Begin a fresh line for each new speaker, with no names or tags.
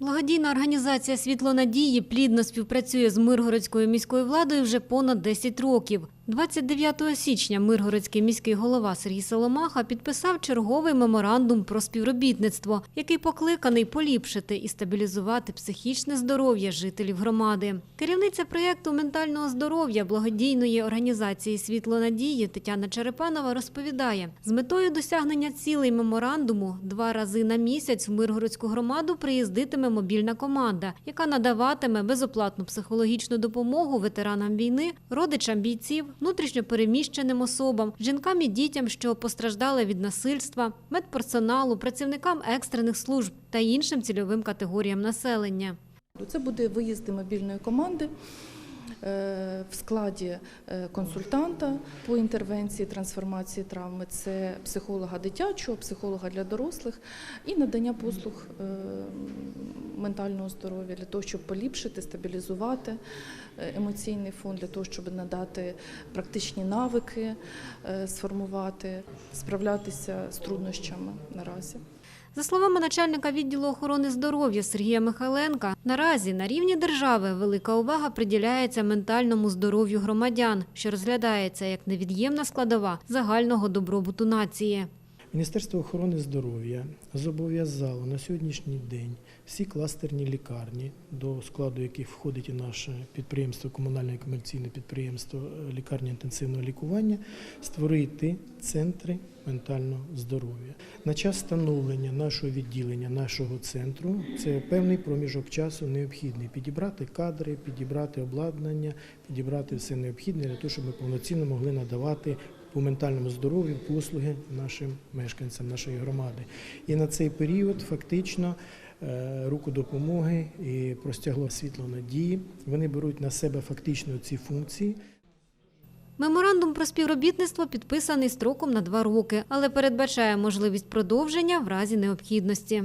Благодійна організація Світло надії плідно співпрацює з Миргородською міською владою вже понад 10 років. 29 січня Миргородський міський голова Сергій Соломаха підписав черговий меморандум про співробітництво, який покликаний поліпшити і стабілізувати психічне здоров'я жителів громади. Керівниця проєкту ментального здоров'я благодійної організації Світло надії Тетяна Черепанова розповідає, з метою досягнення цілей меморандуму два рази на місяць в Миргородську громаду приїздитиме мобільна команда, яка надаватиме безоплатну психологічну допомогу ветеранам війни, родичам бійців, внутрішньопереміщеним особам, жінкам і дітям, що постраждали від насильства, медперсоналу, працівникам екстрених служб та іншим цільовим категоріям населення.
Це буде виїзди мобільної команди е, в складі е, консультанта по інтервенції трансформації травми. Це психолога дитячого, психолога для дорослих і надання послуг е, ментального здоров'я для того, щоб поліпшити, стабілізувати е, емоційний фон, для того, щоб надати практичні навики, е, сформувати, справлятися з труднощами наразі.
За словами начальника відділу охорони здоров'я Сергія Михайленка, наразі на рівні держави велика увага приділяється ментальному здоров'ю громадян, що розглядається як невід'ємна складова загального добробуту нації.
Міністерство охорони здоров'я зобов'язало на сьогоднішній день всі кластерні лікарні, до складу яких входить і наше підприємство, комунальне комерційне підприємство е, лікарня інтенсивного лікування, створити центри ментального здоров'я. На час становлення нашого відділення, нашого центру, це певний проміжок часу необхідний. Підібрати кадри, підібрати обладнання, підібрати все необхідне для того, щоб ми повноцінно могли надавати по ментальному здоров'ю послуги нашим мешканцям нашої громади. І на цей період фактично е, руку допомоги і простягло світло надії. Вони беруть на себе фактично ці функції.
Меморандум про співробітництво підписаний строком на два роки, але передбачає можливість продовження в разі необхідності.